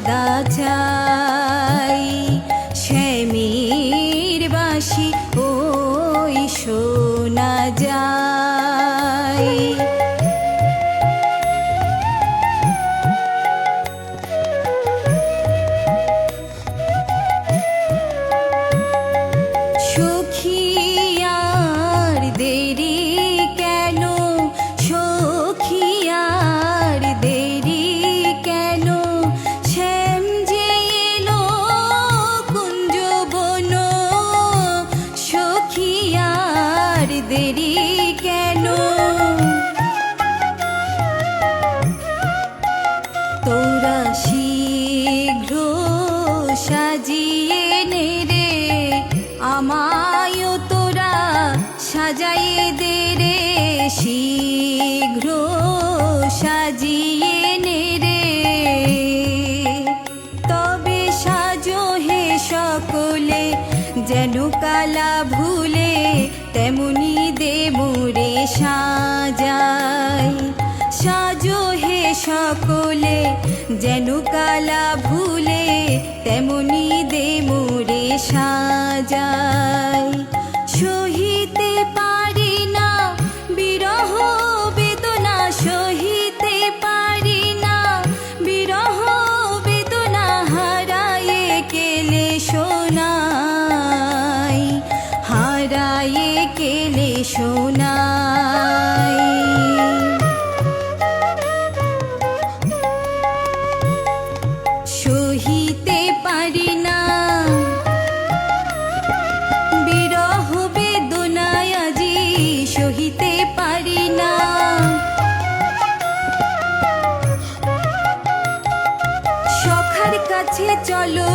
大家 সাজাই। সাজো হে সকলে যেন কালা ভুলে তেমনি দে মোরে সাজায়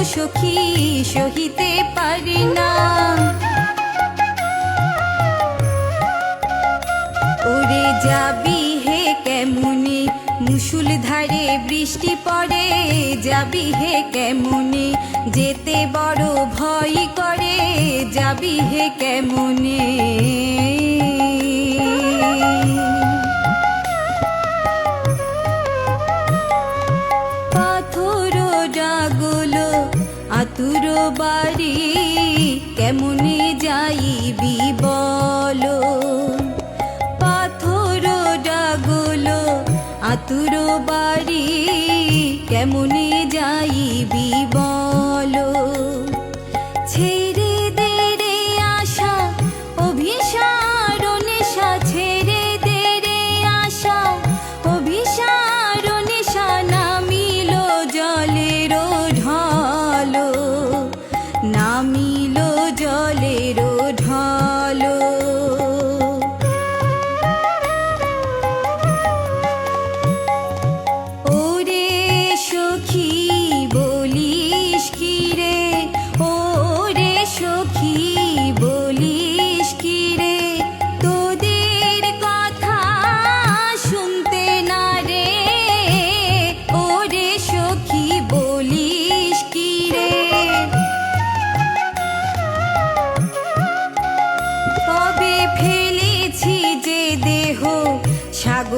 সখী সহিতে পারি না। ওরে যাবি হে কেমনে? মুসুল ধারে বৃষ্টি পড়ে, যাবি হে কেমনি? যেতে বড় ভয় করে, যাবি হে কেমনে? যাইবি বলো। পাথর ডাগুলো আতুর বাড়ি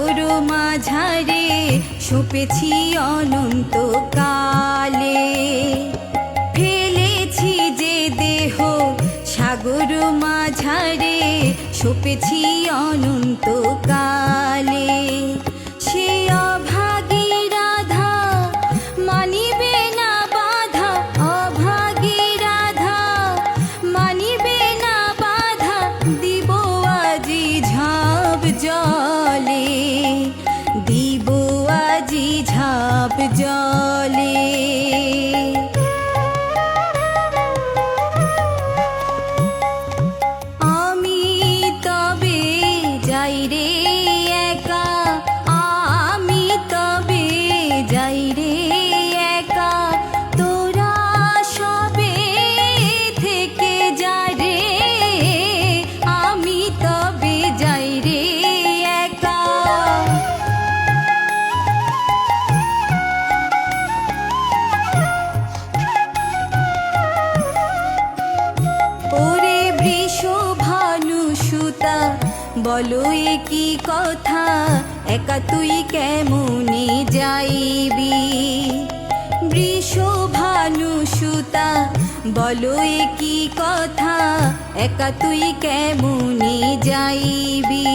তোরো মাঝারে শুপেছি অনন্তকালে। ফেলেছি যে দেহ সাগর মাঝারে শুপেছি অনন্তকালে। आप जा বলো কি কথা, একা তুই কেমনে যাইবি? বৃষভানু সুতা বলো কি কথা, একা তুই কেমনে যাইবি?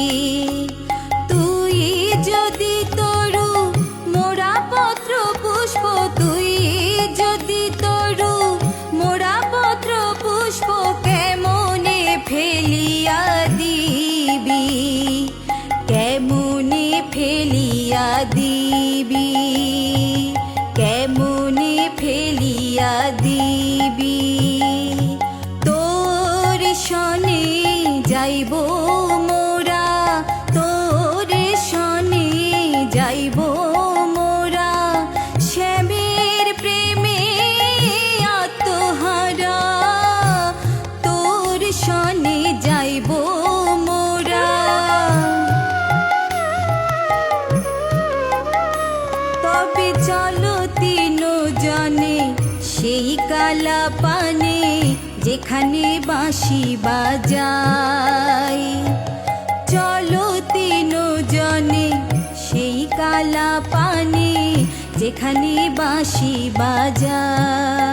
দর্শনে যাইব। এখানে বাঁশি বাজাই। চলো তিন জনে সেই কালা পানে যেখানে বাঁশি বাজায়